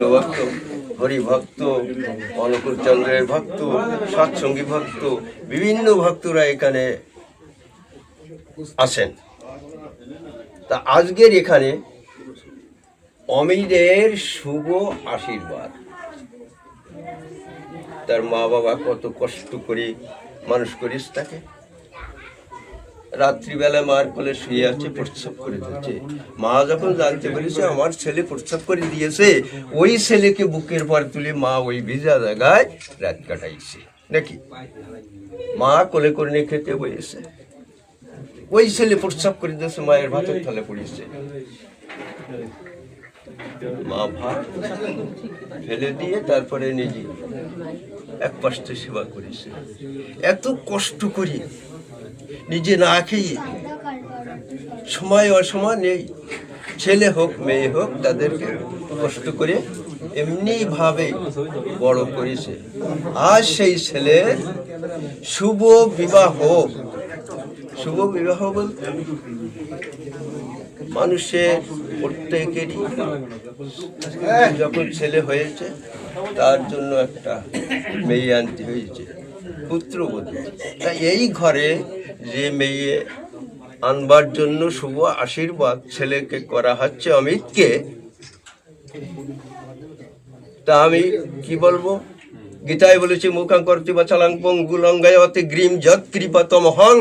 ভক্ত, হরি ভক্ত, অনুকূল চন্দ্রের ভক্ত, সৎসঙ্গী ভক্ত, বিভিন্ন ভক্তরা এখানে আসেন। তা আজকের এখানে অমিদের শুভ আশীর্বাদ। তার মা বাবা কত কষ্ট করে মানুষ করিস তাকে। রাত্রিবেলা মার কোলে শুয়ে আছে, প্রস্রাব করে দিচ্ছে মা যখন জানতে পেরেছে আমার ছেলে প্রস্রাব করে দিয়েছে, ওই ছেলেকে বুকের পর তুলে মা ওই ভিজা জায়গায় রাত কাটাইছে। নাকি? মা কোলে করে খেতে বসেছে। ওই ছেলে প্রস্রাব করে দিয়েছে, মায়ের ভাতের থালে পড়েছে। মা ভাত ফেলে দিয়ে তারপরে নিজে এক পাশে সেবা করেছে। এত কষ্ট করি নিজে না খেয়ে সময় অসময় নেই ছেলে হোক, মেয়ে হোক, তাদেরকে কষ্ট করে এমনি ভাবে বড় করেছে। আর সেই ছেলে শুভ বিবাহ শুভ বিবাহ বলতে মানুষের প্রত্যেকেরই। যখন ছেলে হয়েছে, তার জন্য একটা মেয়ে আনতে হয়েছে, পুত্রবধূ। তাই এই ঘরে যে মেয়ে আনবার জন্য শুভ আশীর্বাদ ছেলেকে করা হচ্ছে অমিতকে, তা আমি কি বলব? গীতায় বলেছি, মুখাং করতে বা চালাং পঙ্গুলঙ্গায়তে গ্রীম যৎ কৃপাতম হং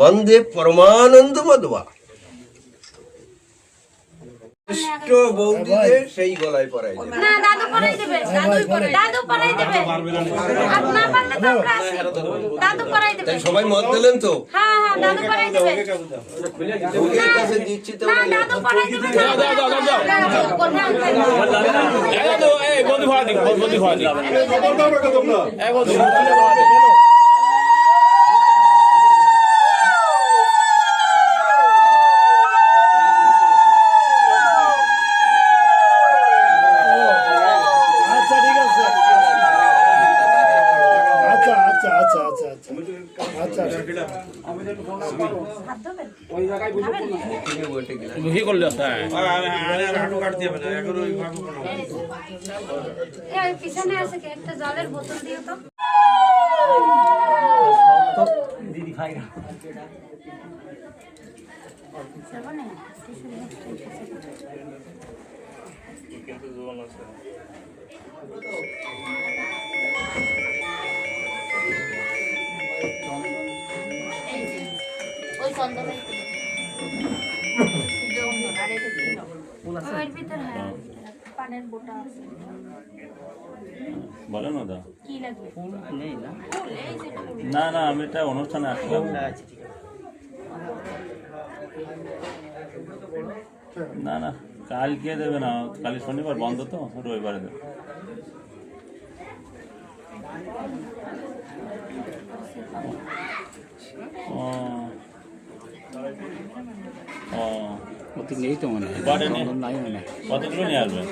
বন্দে পরমানন্দ মদবা খ্রিস্ট বৌদিদের সেই গলায় পরাই দেবে না দাদু পড়াই দেবে দাদু দাদু পড়াই দেবে আর না পারলে তো আমরা আছি দাদু পড়াই দেবে সবাই মত দিলেন তো হ্যাঁ হ্যাঁ দাদু পড়াই দেবে বৌদির কাছে দিচ্ছি তো না দাদু পড়াই দেবে দাও দাও দাও দাও এই বন্ধু ভাড়া দিন বন্ধু ভাড়া দিন এই বন্ধু আচ্ছা ঠিক আছে আচ্ছা আচ্ছা আচ্ছা আচ্ছা আচ্ছা আচ্ছা বটে গেলাম কি করলে হ্যাঁ। এই পিছনে আছে কি? একটা জলের বোতল দিও তো। শ্রাবণে, ওই চন্দনের হ্যাঁ পানের বোটা আছে। বলেন না দা। না? না আমি এটা অনুষ্ঠানে আসলাম না না কালকে দেবে না? কাল শনিবার বন্ধ তো রবিবারে দেবে। ও। ও নেই তো মনে হয়। নাই মনে কতগুলো নিয়ে আসবে?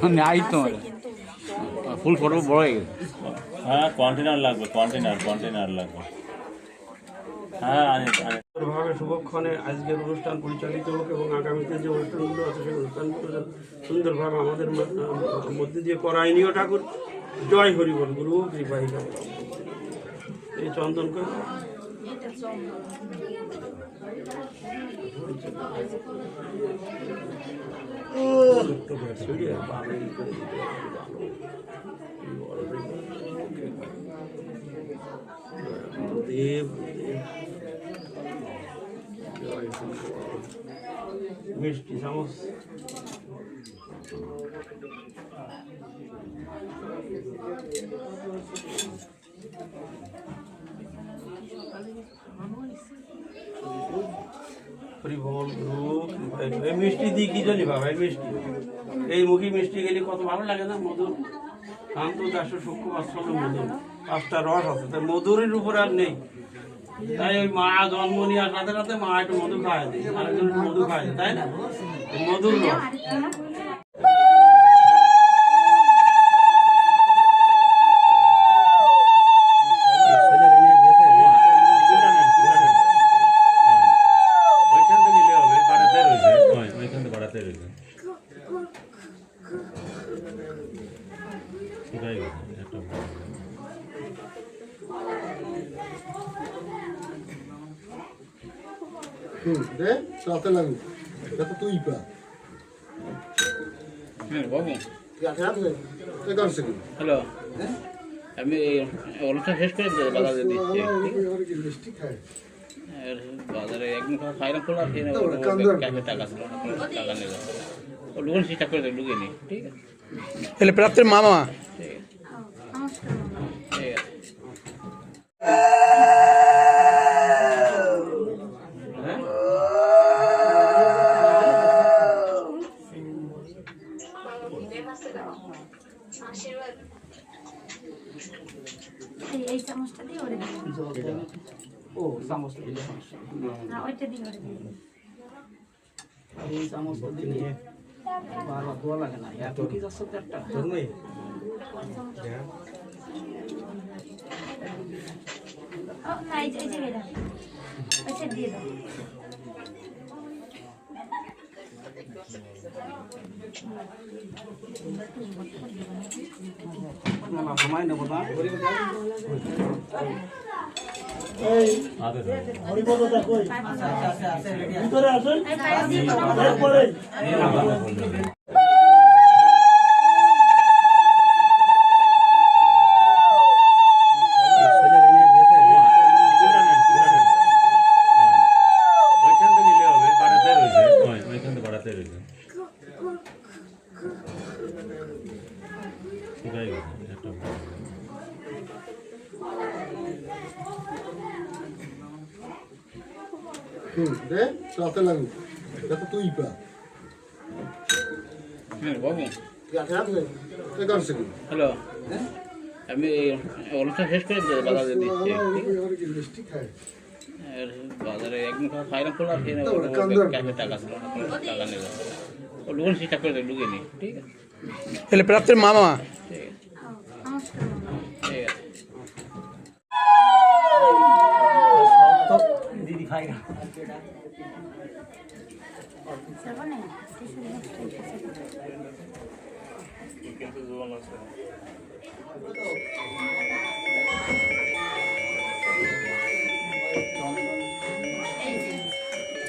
হয় নাই তো মনে ফুল ফটো বড় হয়ে গেছে। হ্যাঁ কন্টেনার লাগবে কন্টেনার কন্টেনার লাগবে। হ্যাঁ ভাবে শুভক্ষণে আজকের অনুষ্ঠান পরিচালিত হোক এবং আগামীতে যে অনুষ্ঠানগুলো আছে সেই অনুষ্ঠানগুলো যেন সুন্দরভাবে আমাদের মধ্যে দিয়ে করায়নীয় ঠাকুর। জয় হরি বল গুরু কৃপাই এই চন্দন করে। দেব দেব জয় হরি বল। মিষ্টি দিয়ে কি জানি বাবা এই মিষ্টি? এই মুখী মিষ্টি গেলে কত ভালো লাগে না মধুর? শান্ত দাস সূক্ষ্ম বাৎসল্য মধুর। পাঁচটা রস আছে তাই মধুরের উপর আর নেই। তাই ওই মা জন্ম নেওয়ার সাথে সাথে মা একটু মধু দিই আরেকজন একটু মধু খাওয়ায় দেয়, তাই না? মধুর রস ওইখান থেকে নিলে হবে বাড়াতে রয়েছে ওইখান থেকে বাড়াতে রয়েছে শুকাই গেছে একটা হ্যাঁ হ্যালো। আমি অনুষ্ঠান শেষ করে বাজারে দিচ্ছি। বাজারে একদিন টাকা ছিল না চেষ্টা করে লুকিয়ে নি ঠিক আছে? তাহলে প্রাপ্তের মামা। ঠিক আছে। এই চামচটা দিলে বারবার দোয়া লাগে না। এত কি যাচ্ছে একটা ও না এই যে এটা ওইটা দিয়ে দাও। ভিতরে আসেন এই পাইপ দিয়ে দাও। তারপরে ওইখান থেকে নিলে হবে বাড়াতে রয়েছে ওই ওইখান থেকে বাড়াতে রয়েছে শুকাই গেছে একটা হুম মাথা লাগবে। এটা তো তুই পা। হ্যাঁ, আমি অনুষ্ঠান শেষ করে বাজারে দিচ্ছি। বাজারে একদিন ফাইনাল খোলা টাকা ছিল না টাকা ও লুকুন সেটা করে দেবে লুকে নি ঠিক আছে? তাহলে প্রাপ্তের মামা। ঠিক আছে। ঠিক আছে। দিদি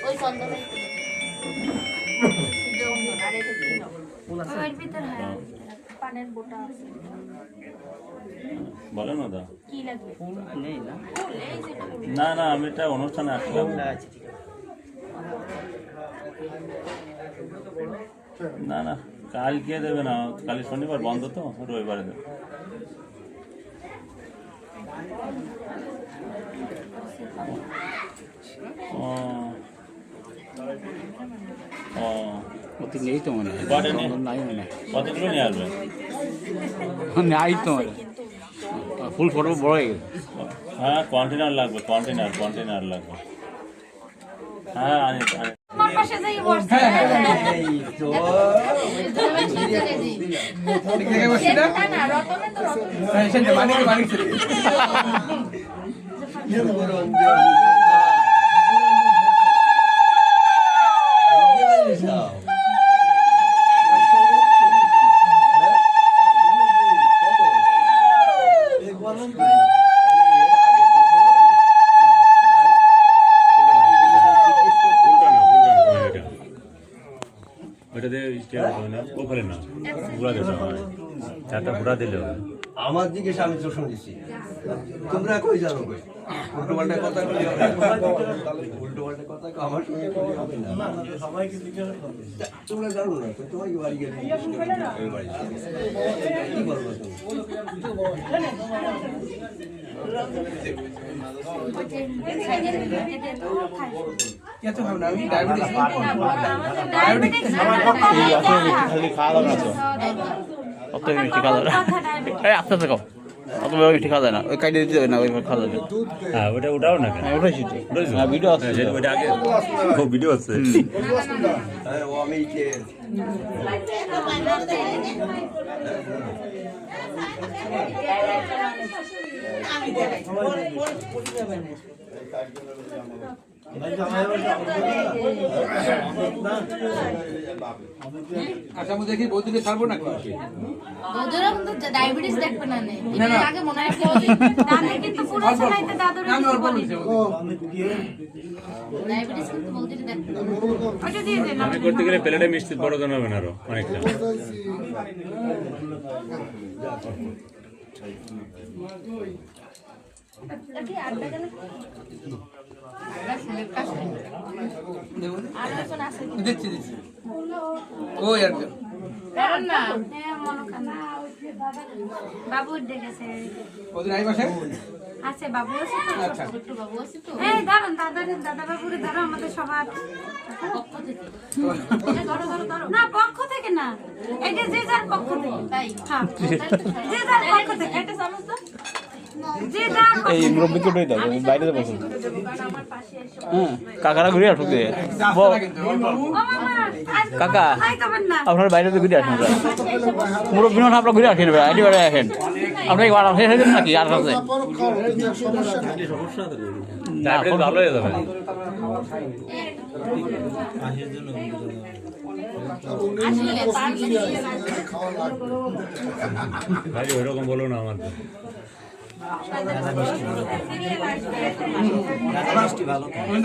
ওই চন্দনের আর এটা কি ওর ভিতর হ্যাঁ। পানের বোটা আছে। বলো না দা কি লাগবে? ফুল নেই না। না না আমি এটা অনুষ্ঠানে আসলাম। আচ্ছা ঠিক আছে। না না কালকে দেবে না কাল শনিবার বন্ধ তো রবিবারে দেবে। নেই তো মনে হয় কতগুলো নিয়ে আসবে? তো ফুল ফটো বড় হয়ে গেছে। হ্যাঁ কন্টেনার লাগবে কন্টেনার কন্টেনার লাগবে। হ্যাঁ পাশে যাই বসছে। না? না রতনে তো রতন। হবে না ঘুরা দিতে হবে চারটা ঘুরা দিলে হবে। আমার দিকে আমি তো দিচ্ছি তোমরা কই জানো কই? উল্টো পাল্টা কথা উল্টো পাল্টা কথা আমার সঙ্গে তোমরা জানো না তো, তোমাকে বাড়ি গেলে। কি বলব তুমি? আস্তে আস্তে খাও অত বড় মিষ্টি খাওয়া যায় না ওই কাইটে না ওইভাবে খাওয়া যাবে হ্যাঁ ওটা ওটাও না হ্যাঁ ভিডিও আছে ওইটা আগে ভিডিও আছে ও আমি কিন্তু ডায়াবেটিস দেখবে না আগে মনে রাখতে কিন্তু পুরো শোনাইতে দাদুর ডায়াবেটিস কিন্তু বলতে দেখবে না ওটা দিয়ে দেন আমি করতে গেলে প্লেটে মিষ্টি বড় দাম হবে না আরও অনেকটা। একজন? দিচ্ছি দিচ্ছি ওই আর কি। কারণ না হ্যাঁ মনোকামনা বাবু ডেকেছে ওদের আই পাশে আছে বাবু আছে তো? ছোট্ট বাবু আছে তো? এই দাঁড়ান দাদা দাদা বাবুরে ধরো আমাদের সবার। পক্ষ থেকে। ধরো ধরো ধরো। না পক্ষ থেকে না। এটা যে যার পক্ষ থেকে। তাই? হ্যাঁ। যে যার পক্ষ থেকে। এটা সমস্ত এই। মুরব্বী কোটাই দাও বাইরে তো বসুন কারণ আমার পাশে এসে হ্যাঁ কাকারা ঘুরে আসুক দিয়ে কাকা। আপনার বাইরে তো ঘুরে আসুন মুরব্বী না আপনার ঘুরে আসেন এবার আইডি বেড়ে আসেন। আপনি কি শেষ হয়ে নাকি আর আছে ভালো হয়ে যাবে। ভাই ওইরকম বলো না আমার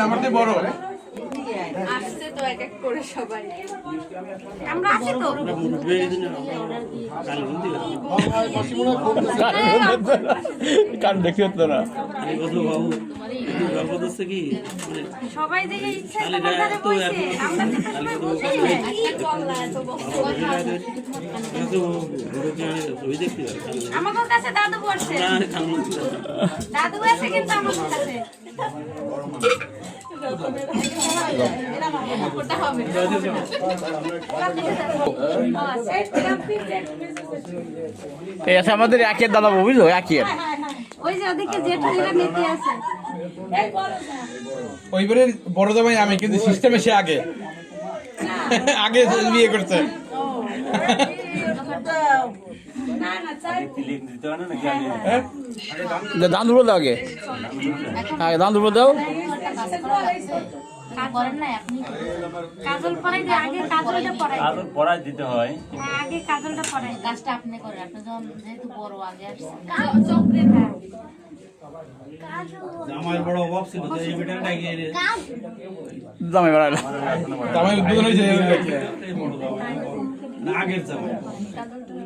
আমার তো বড় আসছে তো এক এক করে সবাই আমরা আছি তো। কারণ দেখতে হতো না। সবাই দেখে ইচ্ছে আমরা কাছে দাদু দাদু আছে কিন্তু আমার কাছে। এই আছে আমাদের একের দাদা বুঝলো? একের। ওই যে ওদিকে জেঠুরিরা নিতে আছে ওইবারে বড় জামাই আমি কিন্তু সিস্টেমে সে আগে। আগে বিয়ে করছে। না না চাই দান দুটো দাও আগে। আগে দান দুটো দাও। করেন না আপনি কাজল পরাই দিয়ে আগে কাজলটা পরাই দেন। আদর পড়াই দিতে আগে কাজলটা পরাই কাজটা আপনি করেন আপনি যখন যেহেতু বড় অভাব ছিল তো এই বেটাটা গিয়ে জামাই বেড়াইলো জামাই উদ্বোধন হয়েছে আগের জামাই।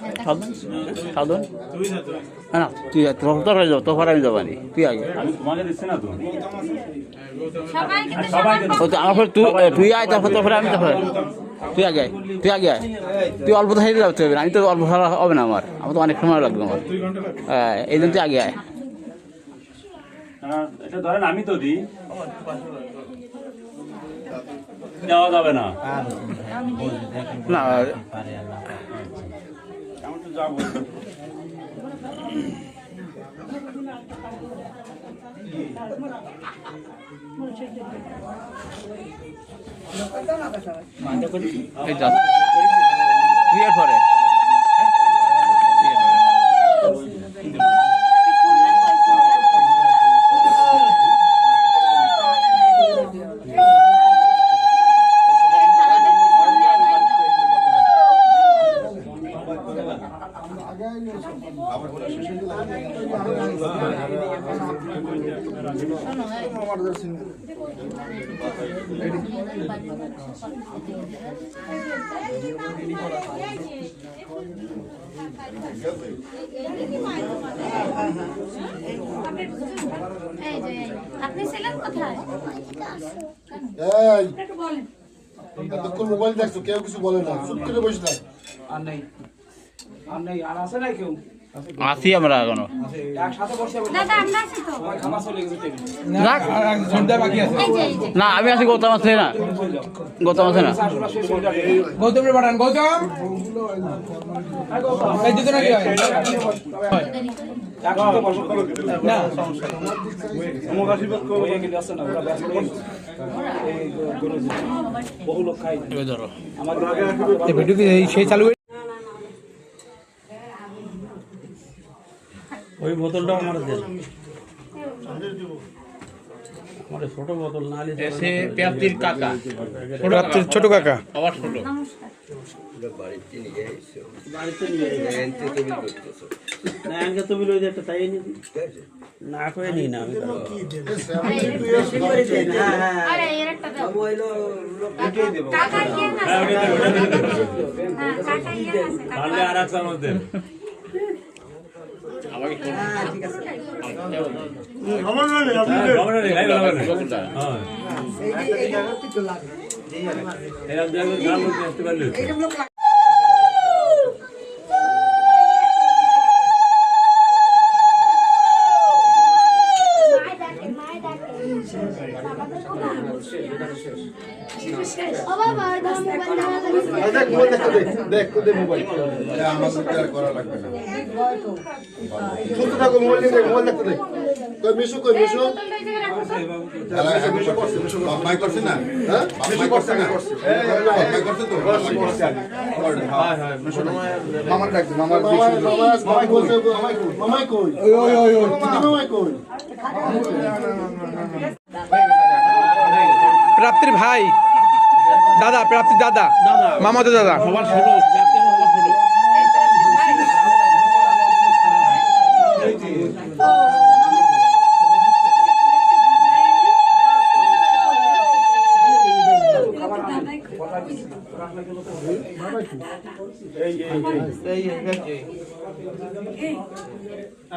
না সাধন সাধন হ্যাঁ না তুই তোর হয়ে যাও তোর আমি যাবানি তুই আগে। আমি তোমাকে দিচ্ছি না তো সবাই ও আমার তুই তুই আয় তারপর তোর আমি তারপরে তুই আগে আয়, তুই আগে আয়। তুই অল্প থাকতে যাতে হবে না আমি তো অল্প থাকা হবে না আমার। আমার তো অনেক সময় লাগবে আমার। হ্যাঁ এই জন্য তুই আগে আয়। না, এটা ধরেন আমি তো দিই। দেওয়া যাবে না। না আমি তো যাব পরে তুই এর পরে। এই যে আপনি ছিলেন কোথায়? বলেন। এতক্ষণ মোবাইল দেখছ কেউ কিছু বলে না। চুপ করে বসে থাক। আর নেই। আর নেই আর আছে নাই কেউ? আছি আমরা এখনও। চলে না আমি আছি গৌতম আছে না। গৌতম আছে না। যাবে গৌতমের পাঠান গৌতম। এই দুটো নাকি হয় একসাথে বসে না হয়ে গেলে আসছে না ওরা ব্যস্ত হয়ে গেছে। এই গরু যে বহু লোক খাই এই ধরো আমাদের এই ভিডিও কি এই সেই চালু হয়ে- ওই বোতলটাও আমার দেন আমার ছোট বোতল না কাকা। রাত্রির ছোট কাকা। আবার ছোট। বাড়িতে নিয়ে এসছো বাড়িতে নিয়ে এনতে তুমি করতেছো। না আমাকে তুমি লই একটা তাই নি না করে নি না আমি। আরে এর একটা দাও। কাকা ইয়ে না হ্যাঁ কাকা। ইয়ে আছে কাকা। আর এক চামচ দেন খবর নেই, গায়ে খবর নেই। হ্যাঁ। দেখ দেখ মোবাইল মামার ডাক দে মামার মামার মামাই কই মামাই কই ওই ওই ওই ওই। মামাই কই? প্রাপ্তির ভাই। দাদা প্রাপ্তির দাদা। মামাতো দাদা। সবার ছোট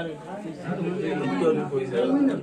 Vocês estão coisa.